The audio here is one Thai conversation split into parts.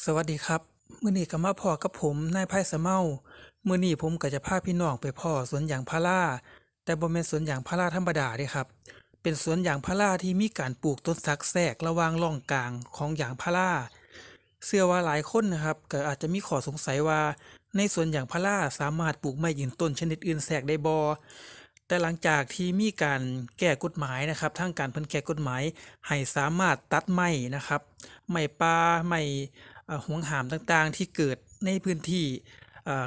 สวัสดีครับ มื้อนี้ก็มาพอกับผมนายไพศาลเมา มื้อนี้ผมก็จะพาพี่น้องไปพ้อสวนยางพาราแต่บ่แม่นสวนยางพาราธรรมดาเด้ครับ เป็นสวนยางพาราที่มีการปลูกต้นสักแทรกระหว่างร่องกลางของยางพาราเชื่อว่าหลายคนนะครับก็อาจจะมีข้อสงสัยว่า ในสวนยางพาราสามารถปลูกไม้ยืนต้นชนิดอื่นแทรกได้บ่แต่หลังจากที่มีการแก้กฎหมายนะครับทางการเพิ่นแก้กฎหมายให้สามารถตัดไม้นะครับไม้ป่าไม้ ห่วงหามต่างๆ ที่เกิดในพื้นที่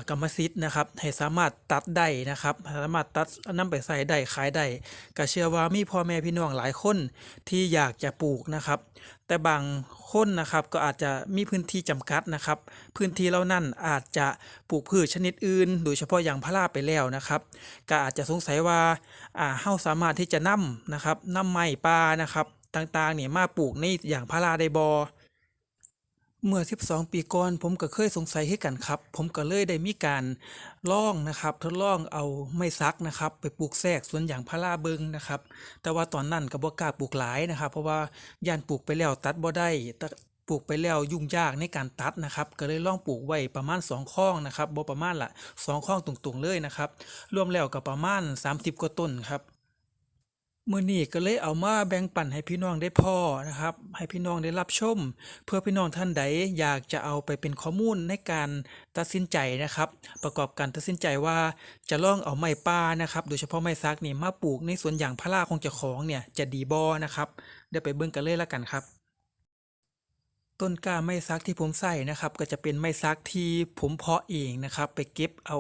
กรรมสิทธิ์นะครับให้สามารถตัดได้นะครับ สามารถตัดนำไปใส่ได้ขายได้ก็เชื่อว่ามีพ่อแม่พี่น้องหลายคนที่อยากจะปลูกนะครับ แต่บางคนนะครับก็อาจจะมีพื้นที่จำกัดนะครับ พื้นที่เหล่านั้นอาจจะปลูกพืชชนิดอื่น โดยเฉพาะอย่างพาราไปแล้วนะครับ ก็อาจจะสงสัยว่าอ่าเฮาสามารถที่จะนำนะครับนำไม้ป่านะครับต่างๆเนี่ยมาปลูกในอย่างพาราได้บ่ เมื่อ 12 ปีก่อนผมก็เคยสงสัยคือกันครับ ผมก็เลยได้มีการลองนะครับ ทดลองเอาไม้สักนะครับ ไปปลูกแทรกสวนอย่างพาราเบิงนะครับ แต่ว่าตอนนั้นก็บ่กล้าปลูกหลายนะครับ เพราะว่าย่านปลูกไปแล้วตัดบ่ได้ปลูกไปแล้วยุ่งยากในการตัดนะครับ ก็เลยลองปลูกไว้ประมาณ 2ข้องนะครับบ่ประมาณละ2ข้องตรงๆเลยนะครับ รวมแล้วก็ประมาณ 30 กว่าต้นครับ มื้อนี้ก็เลยเอามาแบ่งปันให้พี่น้องได้พ่อนะครับ ให้พี่น้องได้รับชม เพื่อพี่น้องท่านใดอยากจะเอาไปเป็นข้อมูลในการตัดสินใจนะครับ ประกอบการตัดสินใจว่าจะลองเอาไม้ป่านะครับ โดยเฉพาะไม้ซักนี่มาปลูกในสวนยางพาราของเจ้าของเนี่ยจะดีบอนะครับเดี๋ยวไปเบิ่งกันเลยละกันครับ ต้นกล้าไม้สักที่ผมใส่นะครับ ก็จะเป็นไม้สักที่ผมเพาะเองนะครับ ไปเก็บเอา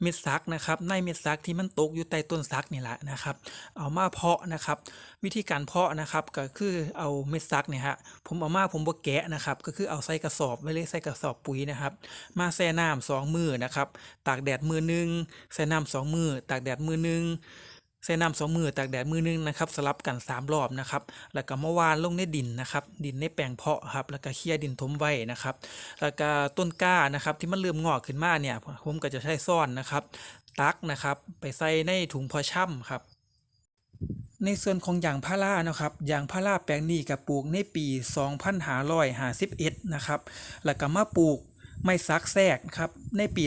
เม็ดสักนะครับ ในเม็ดสักที่มันตกอยู่ใต้ต้นสักนี่แหละนะครับ เอามาเพาะนะครับ วิธีการเพาะนะครับก็คือเอาเม็ดสักเนี่ยฮะผมเอามาผมบ่แกะนะครับ ก็คือเอาใส่กระสอบไว้เลยใส่กระสอบปุ๋ยนะครับ มาแช่น้ำสองมือนะครับ ตากแดดมือหนึงแช่น้ำสองมือตากแดดมือหนึง แช่น้ำสองมือตากแดดมือหนึงนะครับสลับกันสามรอบนะครับแล้วก็มาวานลงในดินนะครับดินในแปลงเพาะครับแล้วก็เคลียดินถมไว้นะครับแล้วก็ต้นกล้านะครับที่มันเริ่มงอกขึ้นมาเนี่ยผมก็จะใช้ซ่อนนะครับตักนะครับไปใส่ในถุงพาะช่ำครับในส่วนของยางพารานะครับยางพาราแปลงนี้ก็ปลูกในปี 2551 นะครับ แล้วก็มาปลูก ไม้สักแทรกครับในปี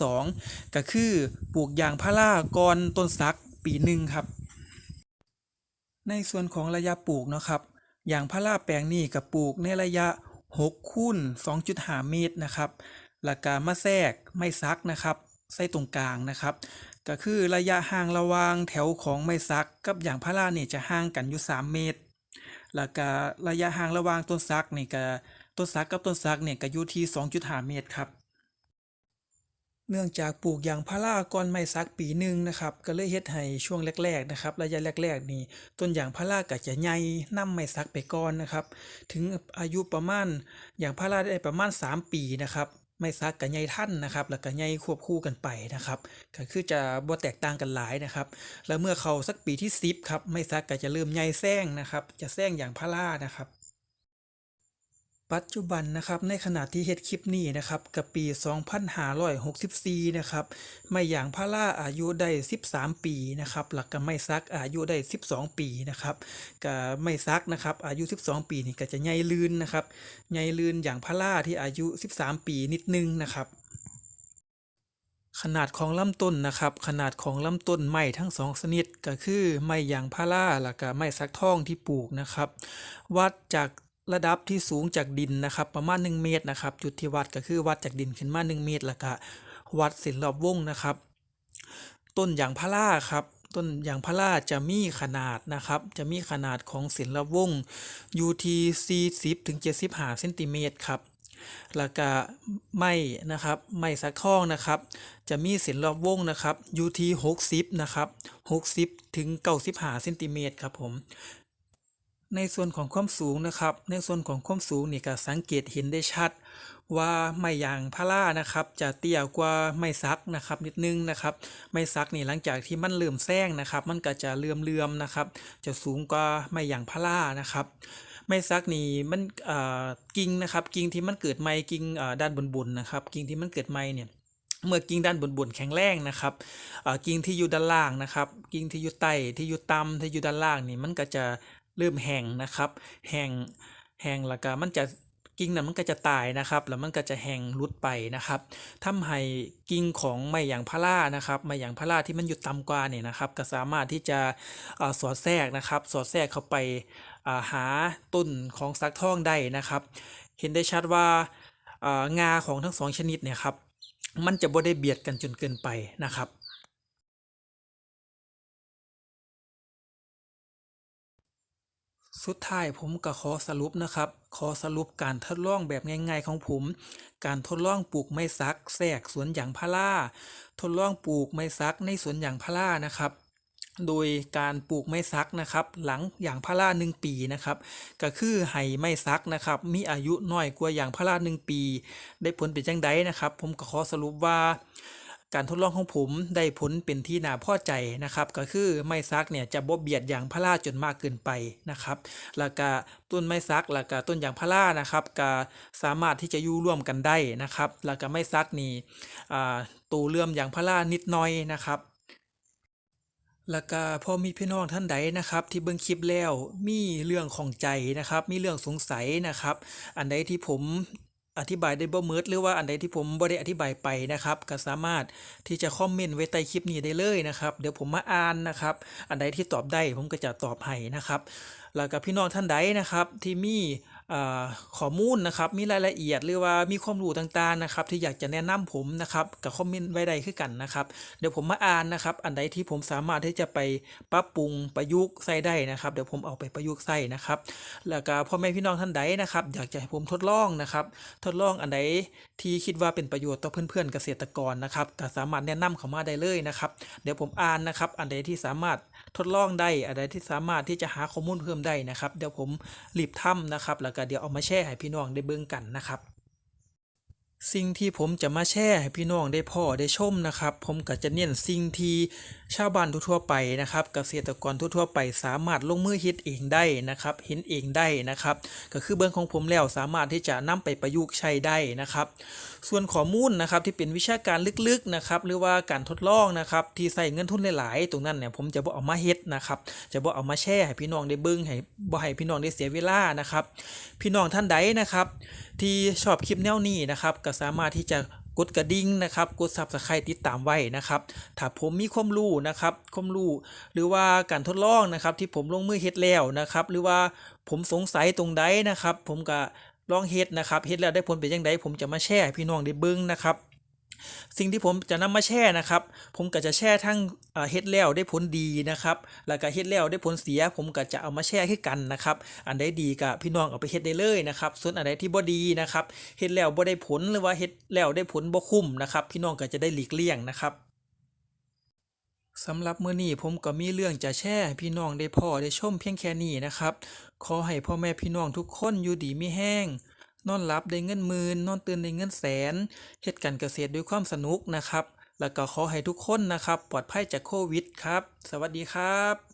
2552 ก็คือปลูกยางพาราก่อนต้นสักปีหนึ่งครับ ในส่วนของระยะปลูกนะครับยางพาราแปลงนี้ก็ปลูกในระยะ 6คูณ2.5 เมตรนะครับแล้วก็มาแทรกไม้สักนะครับใส่ตรงกลางนะครับก็คือระยะห่างระหว่างแถวของไม้สักกับอย่างพาราเนี่ยจะห่างกันอยู่ 3 เมตร แล้วก็ระยะห่างระหว่างต้นสักนี่ก็ ต้นสักกับต้นสักเนี่ยก็อยู่ที่ 2.5 เมตรครับ เนื่องจากปลูกอย่างพาราก่อนไม้สักปีหนึ่งนะครับ ก็เลยเฮ็ดให้ช่วงแรก ๆ นะครับ ระยะแรก ๆ นี่ต้นอย่างพาราก็จะใหญ่นำไม้สักไปก่อนนะครับ ถึงอายุประมาณอย่างพาราได้ประมาณ 3 ปีนะครับไม้สักก็ใหญ่ทันนะครับ แล้วก็ใหญ่ควบคู่กันไปนะครับ ก็คือจะบ่แตกต่างกันหลายนะครับ แล้วเมื่อเขาสักปีที่ 10ครับไม้สักก็จะเริ่มใหญ่แซงนะครับ จะแซงอย่างพารานะครับ ปัจจุบันนะครับในขณะที่เฮ็ดคลิปนี้นะครับกับปี 2564 นะครับไม้ยางพาราอายุได้ 13 ปีนะครับแล้วก็ไม้สักอายุได้ 12 ปีนะครับก็ไม้สักนะครับอายุ 12 ปีนี่ก็จะใหญ่ลื่นนะครับใหญ่ลื่นอย่างพาราที่อายุ 13 ปีนิดนึงนะครับขนาดของลำต้นนะครับ ขนาดของลำต้นไม้ทั้งสองชนิดก็คือไม้ยางพาราแล้วก็ไม้สักทองที่ปลูกนะครับ วัดจาก ระดับที่สูงจากดินนะครับ ประมาณ 1 เมตรนะครับ จุดที่วัดก็คือวัดจากดินขึ้นมา 1 เมตรแล้วก็วัดเส้นรอบวงนะครับ ต้นอย่างพาราครับต้นอย่างพาราจะมีขนาดนะครับ จะมีขนาดของเส้นรอบวงอยู่ที่40ถึง75เซนติเมตรครับแล้วก็ไม้นะครับไม้สักทองนะครับ จะมีเส้นรอบวงนะครับอยู่ที่60นะครับ60ถึง95เซนติเมตรครับผม ในส่วนของความสูงนะครับ ในส่วนของความสูงนี่ก็สังเกตเห็นได้ชัด ว่าไม้ยางพารานะครับ จะเตี้ยกว่าไม้สักนะครับ นิดนึงนะครับ ไม้สักนี่หลังจากที่มันเริ่อมแซงนะครับ มันก็จะเลื่อมๆนะครับ จะสูงกว่าไม้ยางพารานะครับไม้สักนี่มันกิ่งนะครับกิ่งที่มันเกิดใหม่กิ่งด้านบนๆนะครับ กิ่งที่มันเกิดใหม่เนี่ยเมื่อกิ่งด้านบนๆแข็งแรงนะครับกิ่งที่อยู่ด้านล่างนะครับ กิ่งที่อยู่ใต้ที่อยู่ต่ำที่อยู่ด้านล่างนี่มันก็จะ เริ่มแห้งนะครับแห้งแห้งแล้วก็มันจะกิ่งนั้นมันก็จะตายนะครับ แล้วมันก็จะแห้งหลุดไปนะครับทำให้กิ่งของไม้ยางพารานะครับไม้ยางพาราที่มันอยู่ต่ำกว่าเนี่ยนะครับ ก็สามารถที่จะสอดแทรกนะครับ สอดแทรกเข้าไปาหาต้นของสักทองได้นะครับ เห็นได้ชัดว่าอ่างาของทั้งสองชนิดเนี่ยครับมันจะบ่ได้เบียดกันจนเกินไปนะครับ สุดท้ายผมก็ขอสรุปนะครับ ขอสรุปการทดลองแบบง่ายๆของผม การทดลองปลูกไม้สักแทรกสวนยางพาราทดลองปลูกไม้สักในสวนยางพารานะครับ โดยการปลูกไม้สักนะครับ หลังยางพาราหนึ่งปีนะครับ ก็คือให้ไม้สักนะครับ มีอายุน้อยกว่ายางพาราหนึ่งปี ได้ผลเป็นจังไดนะครับ ผมก็ขอสรุปว่า การทดลองของผมได้ผลเป็นที่น่าพอใจนะครับ ก็คือไม้ซักเนี่ยจะบ่เบียดยางพาราจนมากเกินไปนะครับ แล้วก็ต้นไม้ซักแล้วก็ต้นยางพารานะครับก็สามารถที่จะอยู่ร่วมกันได้นะครับ แล้วก็ไม้ซักนี่ตูเลื่อมยางพารานิดหน่อยนะครับแล้วก็พอมีพี่น้องท่านใดนะครับ ที่เบิ่งคลิปแล้วมีเรื่องของใจนะครับ มีเรื่องสงสัยนะครับ อันใดที่ผม อธิบายได้บ่หมดหรือว่าอันใดที่ผมบ่ได้อธิบายไปนะครับ ก็สามารถที่จะคอมเมนต์ไว้ใต้คลิปนี้ได้เลยนะครับ เดี๋ยวผมมาอ่านนะครับ อันใดที่ตอบได้ผมก็จะตอบให้นะครับ แล้วก็พี่น้องท่านใดนะครับที่มี ข้อมูลนะครับมีรายละเอียดหรือว่ามีความรู้ต่างๆนะครับที่อยากจะแนะนำผมนะครับก็คอมเมนต์ไว้ได้คือกันนะครับเดี๋ยวผมมาอ่านนะครับ อันใดที่ผมสามารถที่จะไปปรับปรุงประยุกต์ใส่ได้นะครับ เดี๋ยวผมเอาไปประยุกต์ใส่นะครับ แล้วก็พ่อแม่พี่น้องท่านใดนะครับ อยากจะให้ผมทดลองนะครับทดลองอันใดที่คิดว่าเป็นประโยชน์ต่อเพื่อนๆเกษตรกรนะครับก็สามารถแนะนำเข้ามาได้เลยนะครับ เดี๋ยวผมอ่านนะครับ อันใดที่สามารถทดลองได้อันใดที่สามารถที่จะหาข้อมูลเพิ่มได้นะครับ เดี๋ยวผมรีบทำนะครับแล้วก็เดี๋ยวเอามาแชร์ให้พี่น้องได้เบิ่งกันนะครับ สิ่งที่ผมจะมาแชร์ให้พี่น้องได้พ่อได้ชมนะครับ ผมก็จะเน้นสิ่งที่ชาวบ้านทั่วไปนะครับเกษตรกรทั่วไปสามารถลงมือเฮ็ดเองได้นะครับเห็นเองได้นะครับก็คือเบื้องของผมแล้วสามารถที่จะนำไปประยุกต์ใช้ได้นะครับส่วนข้อมูลนะครับที่เป็นวิชาการลึกๆนะครับหรือว่าการทดลองนะครับที่ใส่เงินทุนหลายๆ ตรงนั้นเนี่ยผมจะบ่เอามาเฮ็ดนะครับจะบ่เอามาแชร์ให้พี่น้องได้เบิ่งให้บ่ให้พี่น้องได้เสียเวลานะครับพี่น้องท่านใดนะครับที่ชอบคลิปแนวนี้นะครับก็สามารถที่จะ กดกระดิ่งนะครับ กด Subscribe ติดตามไว้นะครับ ถ้าผมมีความรู้นะครับ ความรู้หรือว่าการทดลองนะครับ ที่ผมลงมือเฮ็ดแล้วนะครับ หรือว่าผมสงสัยตรงใดนะครับ ผมก็ลองเฮ็ดนะครับเฮ็ดแล้วได้ผลเป็นยังไงผมจะมาแชร์พี่น้องได้เบิ้งนะครับ สิ่งที่ผมจะนำมาแชร์นะครับ ผมก็จะแชร์ทั้งเฮ็ดแล้วได้ผลดีนะครับ แล้วก็เฮ็ดแล้วได้ผลเสีย ผมก็จะเอามาแชร์ให้กันนะครับ อันใดดีก็พี่น้องเอาไปเฮ็ดได้เลยนะครับ ส่วนอันใดที่บ่ดีนะครับเฮ็ดแล้วบ่ได้ผลหรือว่าเฮ็ดแล้วได้ผลบ่คุ้มนะครับพี่น้องก็จะได้หลีกเลี่ยงนะครับสำหรับมื้อนี้ผมก็มีเรื่องจะแชร์ให้พี่น้องได้พอได้ชมเพียงแค่นี้นะครับ ขอให้พ่อแม่พี่น้องทุกคนอยู่ดีมีแห้ง นอนหลับได้เงินหมื่นนอนตื่นได้เงินแสนเฮ็ดการเกษตรด้วยความสนุกนะครับ แล้วก็ขอให้ทุกคนนะครับ ปลอดภัยจากโควิดครับ สวัสดีครับ